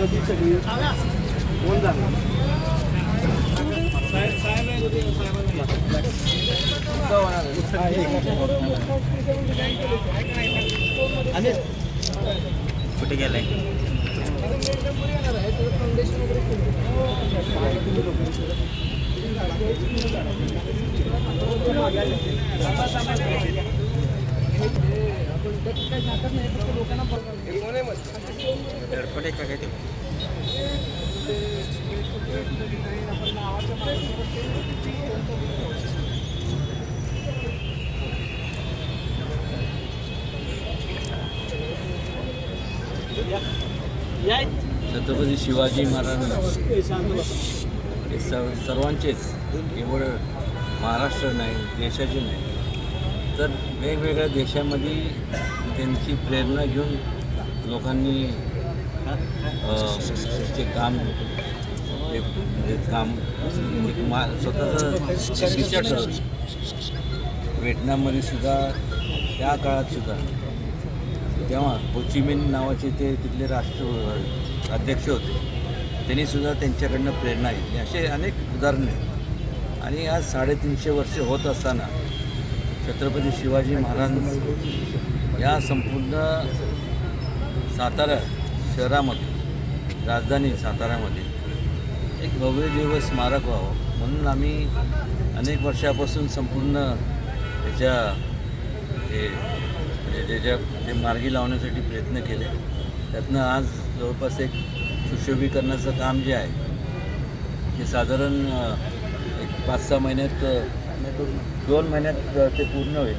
कधी सगळी कोण जाणार आणि कुठे गेलाय? एअरपोर्ट आहे का घेते छत्रपती शिवाजी महाराज हे सर्व सर्वांचेच केवळ महाराष्ट्र नाही देशाचे नाही. तर वेगवेगळ्या देशामध्ये त्यांची प्रेरणा घेऊन लोकांनी जे काम एक काम एक मा स्वतःचं दिशा व्हिएटनाममध्ये सुद्धा त्या काळात सुद्धा तेव्हा होचिमिन नावाचे ते तिथले राष्ट्र अध्यक्ष होते. त्यांनी सुद्धा त्यांच्याकडनं प्रेरणा घेतली. असे अनेक उदाहरणे. आहेत आणि आज साडेतीनशे वर्ष होत असताना छत्रपती शिवाजी महाराज या संपूर्ण सातारा शहरामध्ये राजधानी साताऱ्यामध्ये एक भव्य दिवस स्मारक व्हावं म्हणून आम्ही अनेक वर्षापासून संपूर्ण त्याच्या हे म्हणजे त्याच्या ते मार्गी लावण्यासाठी प्रयत्न केले. त्यातनं आज जवळपास एक सुशोभीकरणाचं काम जे आहे ते साधारण एक पाच सहा महिन्यात दोन महिन्यात ते पूर्ण होईल.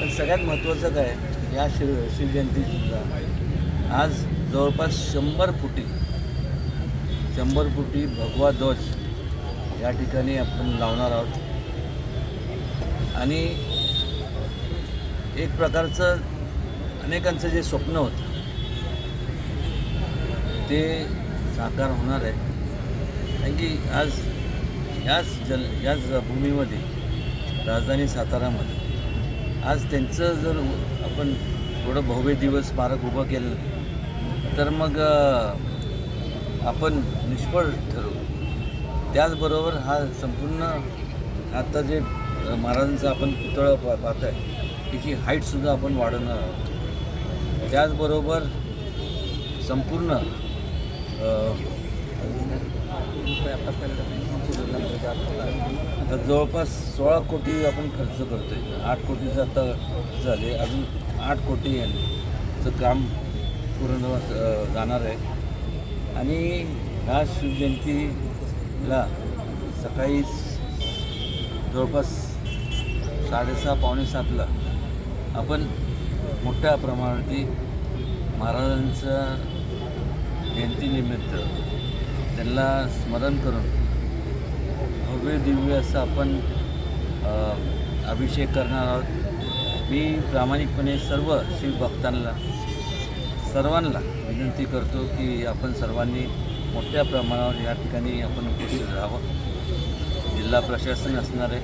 पण सगळ्यात महत्त्वाचं काय या शिव शिवजयंतीसुद्धा आज जवळपास शंभर फुटी शंभर फुटी भगवा ध्वज या ठिकाणी आपण लावणार आहोत. आणि एक प्रकारचं अनेकांचं जे स्वप्न होतं ते साकार होणार आहे. कारण की आज याच जल याच भूमीमध्ये राजधानी सातारामध्ये आज त्यांचं जर आपण थोडं भव्य दिवस स्मारक उभं केलं तर मग आपण निष्फळ ठरू. त्याचबरोबर हा संपूर्ण आता जे महाराजांचा आपण पुतळा पा पाहत आहे त्याची हाईटसुद्धा आपण वाढवणार आहोत. त्याचबरोबर संपूर्ण आता जवळपास सोळा कोटी आपण खर्च करतोय. आठ कोटीचं आता झाले अजून आठ कोटी यांचं काम पूर्ण जाणार आहे. आणि ह्या शिवजयंतीला सकाळी जवळपास साडेसहा पावणे सातला आपण मोठ्या प्रमाणावरती महाराजांच्या जयंतीनिमित्त त्यांना स्मरण करून भव्य दिव्य असं आपण अभिषेक करणार आहोत. मी प्रामाणिकपणे सर्व शिवभक्तांना सर्वांना विनंती करतो की आपण सर्वांनी मोठ्या प्रमाणावर या ठिकाणी आपण उपस्थित राहावं. जिल्हा प्रशासन असणार आहे.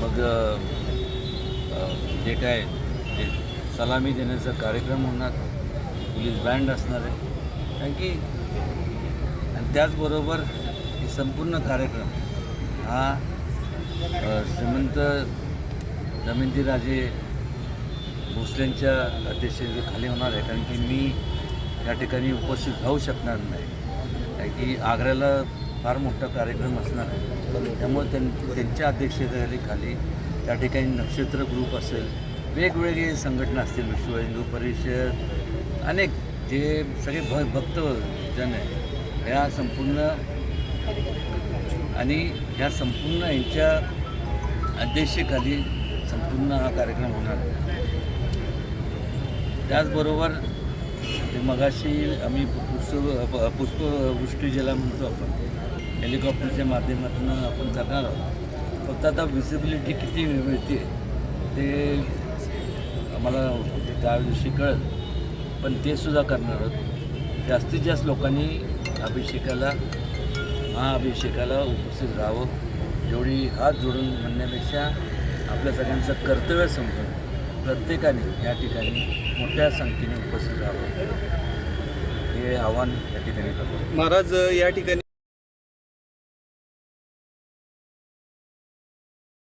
मग जे काय ते सलामी देण्याचा कार्यक्रम होणार पोलीस बँड असणार आहे. कारण की आणि त्याचबरोबर हे संपूर्ण कार्यक्रम हा श्रीमंत दमयंतीराजे भोसलेंच्या अध्यक्षतेखाली होणार आहे कारण की मी या ठिकाणी उपस्थित राहू शकणार नाही. कारण की आग्र्याला फार मोठा कार्यक्रम असणार आहे. त्यामुळे त्यां त्यांच्या अध्यक्षतेखाली खाली त्या ठिकाणी नक्षत्र ग्रुप असेल वेगवेगळे संघटना असतील विश्व हिंदू परिषद अनेक जे सगळे भ भक्तजन आहे ह्या संपूर्ण आणि ह्या संपूर्ण यांच्या अध्यक्षेखाली संपूर्ण हा कार्यक्रम होणार आहे. त्याचबरोबर ते मगाशी आम्ही पुष्प पुष्पवृष्टी ज्याला म्हणतो आपण हेलिकॉप्टरच्या माध्यमातून आपण करणार आहोत. फक्त आता विजिबिलिटी किती मिळते ते आम्हाला त्या दिवशी कळत पण ते सुद्धा करणार आहोत. जास्तीत जास्त लोकांनी अभिषेकाला महाअभिषेकाला उपस्थित राहावं. जेवढी हात जोडून म्हणण्यापेक्षा आपल्या सगळ्यांचं कर्तव्य समजून प्रत्येकाने या ठिकाणी मोठ्या संख्येने उपस्थित राहावं. हे आव्हान या ठिकाणी करतो. महाराज या ठिकाणी